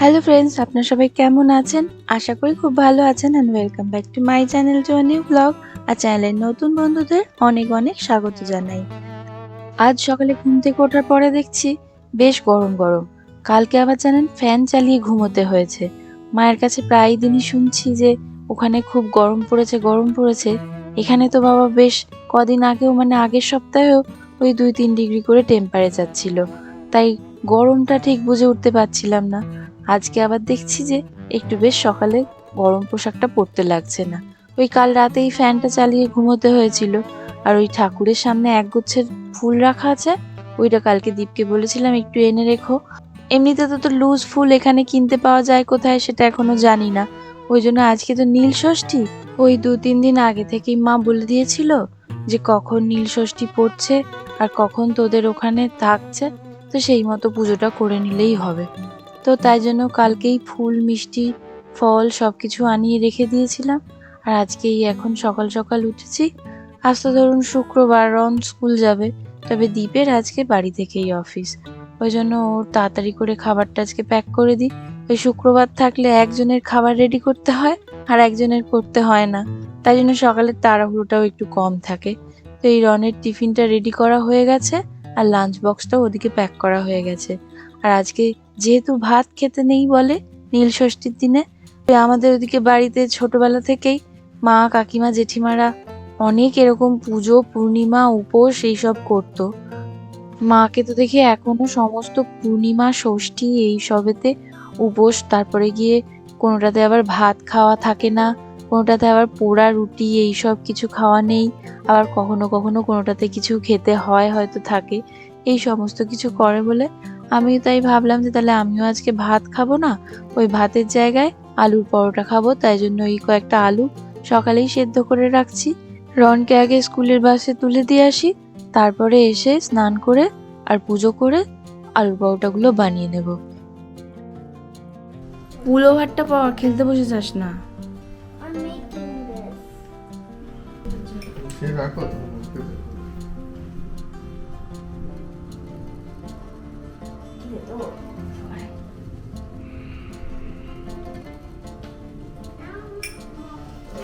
Hello friends আপনারা সবাই কেমন আছেন? আশা করি খুব ভালো আছেন and welcome back to my channel to new vlog আর চ্যানেলের নতুন বন্ধুদের অনেক অনেক স্বাগত জানাই। আজ সকালে ঘুম থেকে ওঠার পরে দেখছি বেশ গরম গরম। কালকে আবার জানেন ফ্যান চালিয়ে ঘুমোতে হয়েছে। মায়ের কাছে প্রায় দিনই শুনছি যে ওখানে খুব গরম পড়েছে গরম পড়েছে। এখানে তো বাবা বেশ কদিন আগেও মানে আগের সপ্তাহেও ওই দুই তিন ডিগ্রি করে টেম্পারেচার ছিল। তাই গরমটা ঠিক বুঝে উঠতে পারছিলাম না। আজকে আবার দেখছি যে একটু বেশ সকালে গরম পোশাকটা পরতে লাগছে না। ওই কাল রাতেই ফ্যানটা চালিয়ে ঘুমোতে হয়েছিল। আর ওই ঠাকুরের সামনে এক গুচ্ছের ফুল রাখা আছে, ওইটা কালকে দীপকে বলেছিলাম, একটু এনে রেখো। এমনিতে তো তো লুজ ফুল এখানে কিনতে পাওয়া যায় কোথায় সেটা এখনও জানি না। ওই জন্য আজকে তো নীল ষষ্ঠী। ওই দু তিন দিন আগে থেকেই মা বলে দিয়েছিল যে কখন নীল ষষ্ঠী পড়ছে আর কখন তোদের ওখানে থাকছে। তো সেই মতো পুজোটা করে নিলেই হবে। তো তাই জন্য কালকেই ফুল, মিষ্টি, ফল সব কিছু আনিয়ে রেখে দিয়েছিলাম। আর আজকেই এখন সকাল সকাল উঠেছি। আজ তো ধরুন শুক্রবার, রন স্কুল যাবে, তবে দ্বীপের আজকে বাড়ি থেকেই অফিস। ওই জন্য ওর তাড়াতাড়ি করে খাবারটা আজকে প্যাক করে দিই। ওই শুক্রবার থাকলে একজনের খাবার রেডি করতে হয় আর একজনের করতে হয় না। তাই জন্য সকালের তাড়াহুড়োটাও একটু কম থাকে। তো এই রনের টিফিনটা রেডি করা হয়ে গেছে আর লাঞ্চ বক্সটাও ওদিকে প্যাক করা হয়ে গেছে। আর আজকে যেহেতু ভাত খেতে নেই বলে নীল ষষ্ঠীর দিনে আমাদের ওদিকে বাড়িতে ছোটবেলা থেকেই মা, কাকিমা, জেঠিমারা অনেক এরকম পুজো, পূর্ণিমা, উপোস এইসব করতো। মাকে তো দেখি এখনও সমস্ত পূর্ণিমা, ষষ্ঠী এই সবেতে উপোস। তারপরে গিয়ে কোনোটাতে আবার ভাত খাওয়া থাকে না, কোনোটাতে আবার পোড়া রুটি এই সব কিছু খাওয়া নেই, আবার কখনো কখনো কোনোটাতে কিছু খেতে হয় হয়তো থাকে। এই সমস্ত কিছু করে বলে আমি তাই ভাবলাম যে তাহলে আমিও আজকে ভাত খাব না, ওই ভাতের জায়গায় আলুর পরোটা খাব, তাই জন্য ওই কয়েকটা আলু সকালেই সেদ্ধ করে রাখছি। রনকে আগে স্কুলের বাসে তুলে দিয়ে আসি তারপরে এসে স্নান করে আর পুজো করে আলুর পরোটাগুলো বানিয়ে নেব। পুলো ভাতটা পাওয়া খেলতে বসে যাস না। সে রাখো?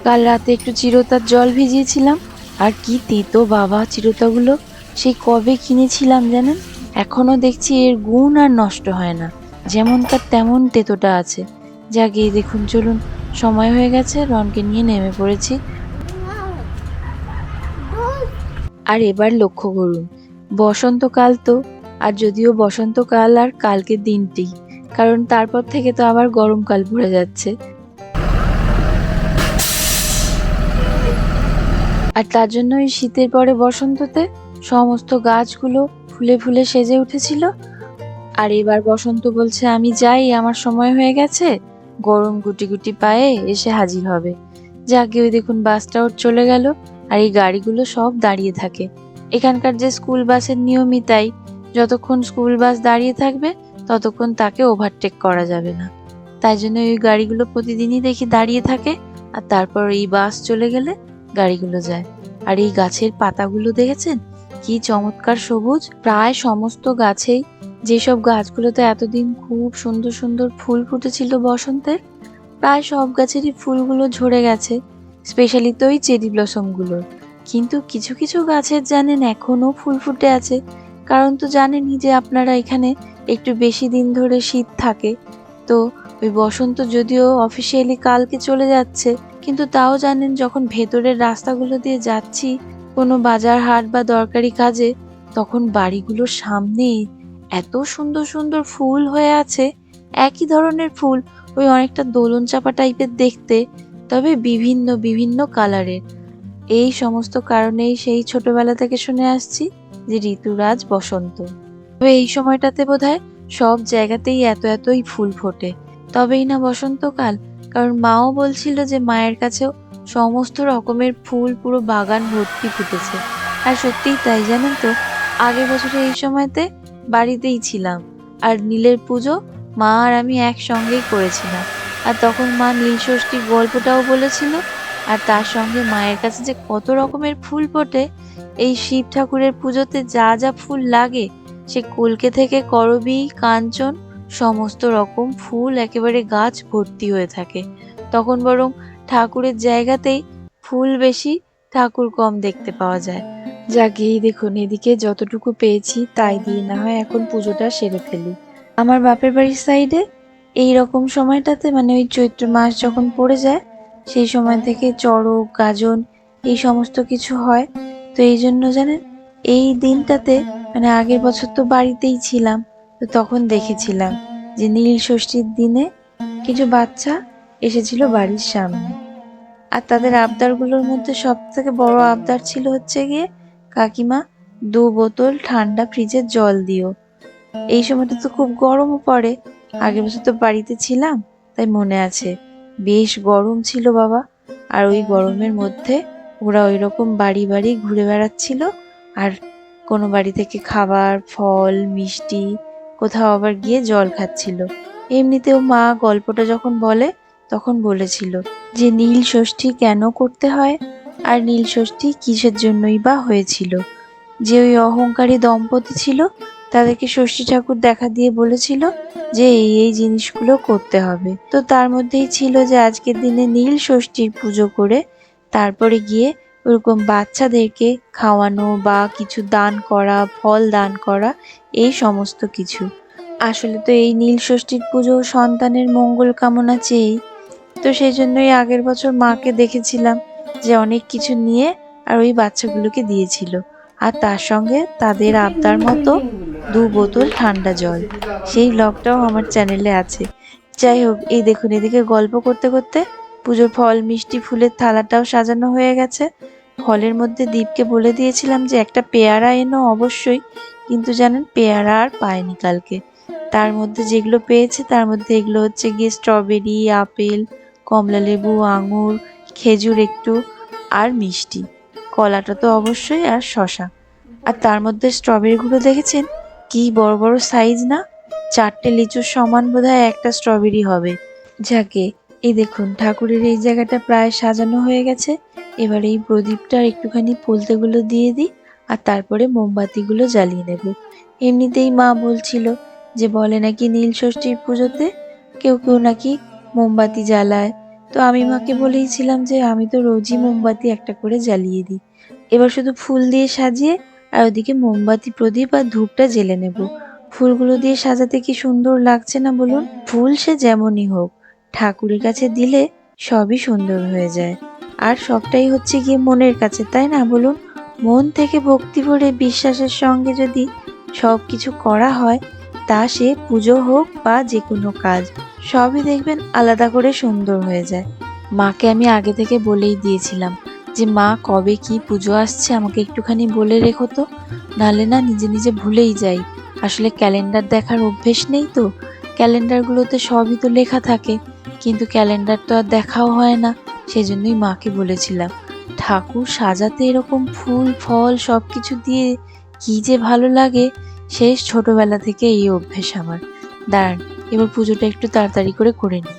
কাল রাতে একটু চিরতার জল ভিজিয়েছিলাম। আর কি তেতো বাবা চিরতাগুলো। সেই কবে কিনেছিলাম জানেন? এখনও দেখছি এর গুণ আর নষ্ট হয় না। যেমন তার তেমন তেতোটা আছে। যা গিয়ে দেখুন, চলুন। সময় হয়ে গেছে, রনকে নিয়ে নেমে পড়েছি। আর এবার লক্ষ্য করুন, বসন্তকাল তো। আর যদিও বসন্তকাল আর কালকের দিনটি, কারণ তারপর থেকে তো আবার গরমকাল পড়ে যাচ্ছে। আর তার জন্য এই শীতের পরে বসন্ততে সমস্ত গাছগুলো ফুলে ফুলে সেজে উঠেছিল। আর এবার বসন্ত বলছে, আমি যাই, আমার সময় হয়ে গেছে। গরম গুটি গুটি পায়ে এসে হাজির হবে। যাকে ওই দেখুন বাসটাও চলে গেল আর এই গাড়িগুলো সব দাঁড়িয়ে থাকে। এখানকার যে স্কুল বাসের নিয়মই তাই। যতক্ষণ স্কুল বাস দাঁড়িয়ে থাকবে, ততক্ষণ তাকে ওভারটেক করা যাবে না। তাই জন্য ওই গাড়িগুলো প্রতিদিনই দেখি দাঁড়িয়ে থাকে। আর তারপর এই বাস চলে গেলে গাড়িগুলো যায়। আর এই গাছের পাতাগুলো দেখেছেন? কি চমৎকার সবুজ। প্রায় সমস্ত গাছেই যেসব গাছগুলোতে এতদিন খুব সুন্দর সুন্দর ফুল ফুটেছিল বসন্তের, প্রায় সব গাছেরই ফুলগুলো ঝরে গেছে স্পেশালি তো ওই চেরি ব্লসমগুলোর। কিন্তু কিছু কিছু গাছের জানেন এখনও ফুল ফুটে আছে। কারণ তো জানেনই যে আপনারা এখানে একটু বেশি দিন ধরে শীত থাকে। তো ওই বসন্ত যদিও অফিসিয়ালি কালকে চলে যাচ্ছে, কিন্তু তাও জানেন যখন ভেতরের রাস্তাগুলো দিয়ে যাচ্ছি, কোনো বাজার হাট বা দরকারি কাজে, তখন বাড়িগুলোর সামনে এত সুন্দর সুন্দর ফুল হয়ে আছে, একই ধরনের ফুল, ওই অনেকটা দোলন চাপা টাইপের দেখতে, তবে বিভিন্ন বিভিন্ন কালারের। এই সমস্ত কারণেই সেই ছোটবেলা থেকে শুনে আসছি যে ঋতুরাজ বসন্ত। তবে এই সময়টাতে বোধহয় সব জায়গাতেই এত এতই ফুল ফোটে। তবেই না বসন্তকাল, কারণ মাও বলছিল যে মায়ের কাছেও সমস্ত রকমের ফুল পুরো বাগান ভর্তি ফুটেছে। আর সত্যিই তাই, জানেন তো? আগের বছরে এই সময়তে বাড়িতেই ছিলাম। আর নীলের পুজো মা আর আমি একসঙ্গেই করেছিলাম। আর তখন মা নীল ষষ্ঠীর গল্পটাও বলেছিল, আর তার সঙ্গে মায়ের কাছে যে কত রকমের ফুল ফোটে, এই শিব ঠাকুরের পুজোতে যা যা ফুল লাগে, সে কলকে থেকে করবি, কাঞ্চন সমস্ত রকম ফুল একেবারে গাছ ভর্তি হয়ে থাকে। তখন বরং ঠাকুরের জায়গাতেই ফুল বেশি, ঠাকুর কম দেখতে পাওয়া যায়। যাকে এই দেখুন, এদিকে যতটুকু পেয়েছি তাই দিয়ে না হয় এখন পুজোটা সেরে ফেলি। আমার বাপের বাড়ির সাইডে এই রকম সময়টাতে মানে ওই চৈত্র মাস যখন পড়ে যায়, সেই সময় থেকে চড়ক, গাজন, এই সমস্ত কিছু হয়। তো এই জন্য জানেন, এই দিনটাতে মানে আগের বছর তো বাড়িতেই ছিলাম তো তখন দেখেছিলাম যে নীল ষষ্ঠীর দিনে কিছু বাচ্চা এসেছিল বাড়ির সামনে। আর তাদের আবদারগুলোর মধ্যে সব থেকে বড় আবদার ছিল হচ্ছে গিয়ে, কাকিমা দু বোতল ঠান্ডা ফ্রিজের জল দিও। এই সময়টা তো খুব গরমও পড়ে। আগের বছর তো বাড়িতে ছিলাম, তাই মনে আছে। বেশ গরম ছিল বাবা, আর ওই গরমের মধ্যে ওরা ওই রকম বাড়ি বাড়ি ঘুরে বেড়াচ্ছিল। আর কোনো বাড়ি থেকে খাবার, ফল, মিষ্টি কোথাও আবার গিয়ে জল খাচ্ছিল। এমনিতেও মা গল্পটা যখন বলে, তখন বলেছিল যে নীল ষষ্ঠী কেন করতে হয় আর নীল ষষ্ঠী কিসের জন্যই বা হয়েছিল। যে ওই অহংকারী দম্পতি ছিল, তাদেরকে ষষ্ঠী ঠাকুর দেখা দিয়ে বলেছিল যে এই এই জিনিসগুলো করতে হবে। তো তার মধ্যেই ছিল যে আজকের দিনে নীল ষষ্ঠীর পুজো করে তারপরে গিয়ে ওরকম বাচ্চাদেরকে খাওয়ানো বা কিছু দান করা, ফল দান করা, এই সমস্ত কিছু। আসলে তো এই নীল ষষ্ঠীর পুজো সন্তানের মঙ্গল কামনা চেয়েই। তো সেই জন্যই আগের বছর মাকে দেখেছিলাম যে অনেক কিছু নিয়ে আর ওই বাচ্চাগুলোকে দিয়েছিল। আর তার সঙ্গে তাদের আবদার মতো দু বোতল ঠান্ডা জল। সেই ব্লগটাও আমার চ্যানেলে আছে। যাই হোক, এই দেখুন, এদিকে গল্প করতে করতে পুজোর ফল, মিষ্টি ফুলের থালাটাও সাজানো হয়ে গেছে। ফলের মধ্যে দীপকে বলে দিয়েছিলাম যে, একটা পেয়ারা এনো অবশ্যই। কিন্তু জানেন, পেয়ারা আর পায়নি কালকে। তার মধ্যে যেগুলো পেয়েছে, তার মধ্যে এগুলো হচ্ছে গিয়ে স্ট্রবেরি, আপেল, কমলা লেবু, আঙুর, খেজুর একটু আর মিষ্টি। কলাটা তো অবশ্যই আর শশা। আর তার মধ্যে স্ট্রবেরিগুলো দেখেছেন? কি বড় বড় সাইজ না? চারটে লিচুর সমান বোধহয় একটা স্ট্রবেরি হবে। যাকে এই দেখুন, ঠাকুরের এই জায়গাটা প্রায় সাজানো হয়ে গেছে। এবার এই প্রদীপটা একটুখানি পলতেগুলো দিয়ে দিই আর তারপরে মোমবাতিগুলো জ্বালিয়ে নেব। এমনিতেই মা বলছিল যে, বলে নাকি নীল ষষ্ঠীর পুজোতে কেউ কেউ নাকি মোমবাতি জ্বালায়। তো আমি মাকে বলেইছিলাম যে, আমি তো রোজই মোমবাতি একটা করে জ্বালিয়ে দিই। এবার শুধু ফুল দিয়ে সাজিয়ে আর ওদিকে মোমবাতি, প্রদীপ আর ধূপটা জ্বেলে নেব। ফুলগুলো দিয়ে সাজাতে কি সুন্দর লাগছে না বলুন? ফুল সে যেমনই হোক। ঠাকুরের কাছে দিলে সবই সুন্দর হয়ে যায়। আর সবটাই হচ্ছে গিয়ে মনের কাছে, তাই না? বলুন, মন থেকে ভক্তি ভরে বিশ্বাসের সঙ্গে যদি সব কিছু করা হয়, তা সে পুজো হোক বা যে কোনো কাজ, সবই দেখবেন আলাদা করে সুন্দর হয়ে যায়। মাকে আমি আগে থেকে বলেই দিয়েছিলাম যে, মা, কবে কি পুজো আসছে আমাকে একটুখানি বলে রেখো তো। নাহলে না নিজে নিজে ভুলেই যাই। আসলে ক্যালেন্ডার দেখার অভ্যেস নেই তো। ক্যালেন্ডারগুলোতে সবই তো লেখা থাকে। কিন্তু ক্যালেন্ডার তো আর দেখাও হয় না। সেজন্যই মাকে বলেছিলাম, ঠাকুর সাজাতে এরকম ফুল, ফল সব কিছু দিয়ে কি যে ভালো লাগে। শেষ ছোটবেলা থেকে এই অভ্যেস আমার। দাঁড়ান, এবার পুজোটা একটু তাড়াতাড়ি করে করে নিই।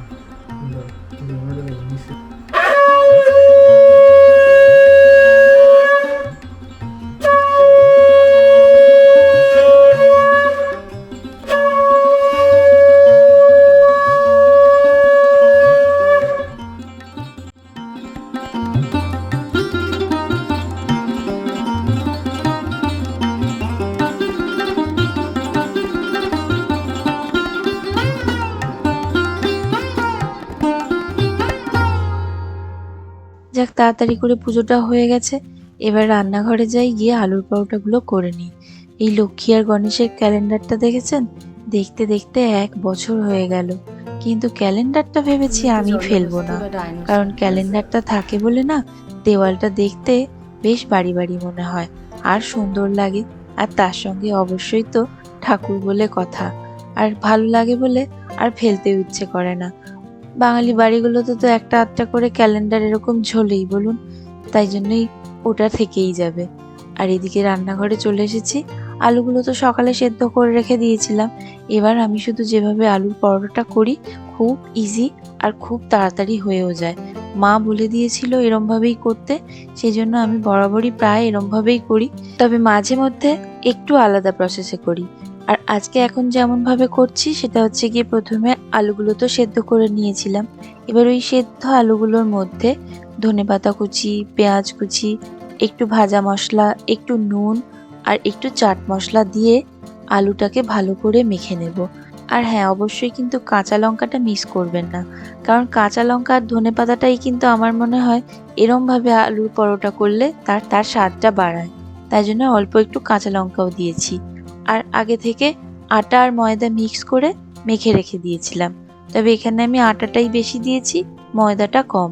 দে তাড়াতাড়ি করে পুজোটা হয়ে গেছে। এবার রান্নাঘরে যাই গিয়ে আলুর পরোটাগুলো করে নিই। এই লক্ষ্মী আর গণেশের ক্যালেন্ডারটা দেখেছেন? দেখতে দেখতে এক বছর হয়ে গেল। কিন্তু ক্যালেন্ডারটা ভেবেছি আমি ফেলব না। কারণ ক্যালেন্ডারটা থাকে বলে না দেওয়ালটা দেখতে বেশ বাড়ি বাড়ি মনে হয়। আর সুন্দর লাগে। আর তার সঙ্গে অবশ্যই তো ঠাকুর বলে কথা। আর ভালো লাগে বলে আর ফেলতেও ইচ্ছে করে না। বাঙালি বাড়িগুলোতে তো একটা আধটা করে ক্যালেন্ডার এরকম ঝোলেই, বলুন। তাই জন্যই ওটা থেকেই যাবে। আর এদিকে রান্নাঘরে চলে এসেছি। আলুগুলো তো সকালে সেদ্ধ করে রেখে দিয়েছিলাম। এবার আমি শুধু যেভাবে আলুর পরোটাটা করি, খুব ইজি আর খুব তাড়াতাড়ি হয়েও যায়। মা বলে দিয়েছিল এরমভাবেই করতে সেই জন্য আমি বরাবরই প্রায় এরমভাবেই করি। তবে মাঝে মধ্যে একটু আলাদা প্রসেসে করি। আর আজকে এখন যেমন ভাবে করছি, সেটা হচ্ছে গিয়ে প্রথমে আলুগুলো তো সেদ্ধ করে নিয়েছিলাম। এবার ওই সেদ্ধ আলুগুলোর মধ্যে ধনেপাতা কুচি, পেঁয়াজ কুচি, একটু ভাজা মশলা, একটু নুন আর একটু চাট মশলা দিয়ে আলুটাকে ভালো করে মেখে নেব। আর হ্যাঁ অবশ্যই কিন্তু কাঁচা লঙ্কাটা মিস করবেন না। কারণ কাঁচা লঙ্কা আর ধনে পাতাটাই কিন্তু আমার মনে হয় এরমভাবে আলুর পরোটা করলে তার তার স্বাদটা বাড়ায়। তাই জন্য অল্প একটু কাঁচা লঙ্কাও দিয়েছি। আর আগে থেকে আটা আর ময়দা মিক্স করে মেখে রেখে দিয়েছিলাম। তবে এখানে আমি আটাটাই বেশি দিয়েছি, ময়দাটা কম।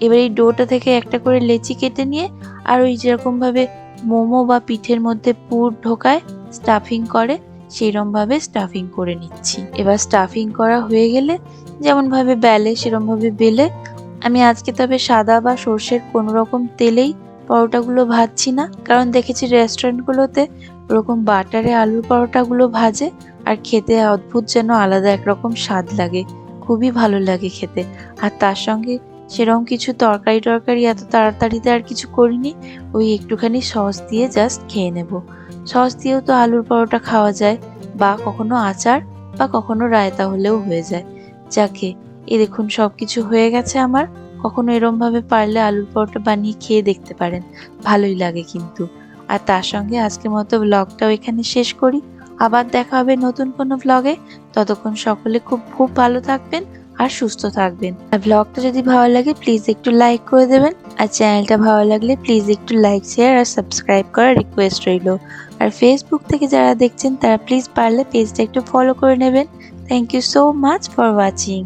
এবার এই ডোটা থেকে একটা করে লেচি কেটে নিয়ে আর ওই যেরকমভাবে মোমো বা পিঠের মধ্যে পুর ঢোকায় স্টাফিং করে, সেরমভাবে স্টাফিং করে নিচ্ছি। এবার স্টাফিং করা হয়ে গেলে যেমনভাবে বেলে, সেরমভাবে বেলে। আমি আজকে তবে সাদা বা সর্ষের কোনো রকম তেলেই পরোটাগুলো ভাজছি না, কারণ দেখেছি রেস্টুরেন্টগুলোতে ওরকম বাটারে আলুর পরোটাগুলো ভাজে আর খেতে অদ্ভুত যেন আলাদা একরকম স্বাদ লাগে। খুবই ভালো লাগে খেতে। আর তার সঙ্গে সেরকম কিছু তরকারি টরকারি এত তাড়াতাড়িতে আর কিছু করিনি। ওই একটুখানি সস দিয়ে জাস্ট খেয়ে নেব। সস দিয়েও তো আলুর পরোটা খাওয়া যায় বা কখনো আচার বা কখনো রায়তা হলেও হয়ে যায়। যাকে, এ দেখুন সব কিছু হয়ে গেছে আমার। কখনো এরম ভাবে পারলে আলুর পরোটা বানিয়ে খেয়ে দেখতে পারেন। ভালোই লাগে কিন্তু। আর তার সঙ্গে আজকের মতো ব্লগটাও এখানে শেষ করি। আবার দেখা হবে নতুন কোনো ব্লগে ততক্ষণ সকলে খুব খুব ভালো থাকবেন আর সুস্থ থাকবেন। আর ব্লগটা যদি ভালো লাগে প্লিজ একটু লাইক করে দেবেন। আর চ্যানেলটা ভালো লাগলে প্লিজ একটু লাইক শেয়ার আর সাবস্ক্রাইব করার রিকোয়েস্ট রইল। আর ফেসবুক থেকে যারা দেখছেন, তারা প্লিজ পারলে পেজটা একটু ফলো করে নেবেন। Thank you so much for watching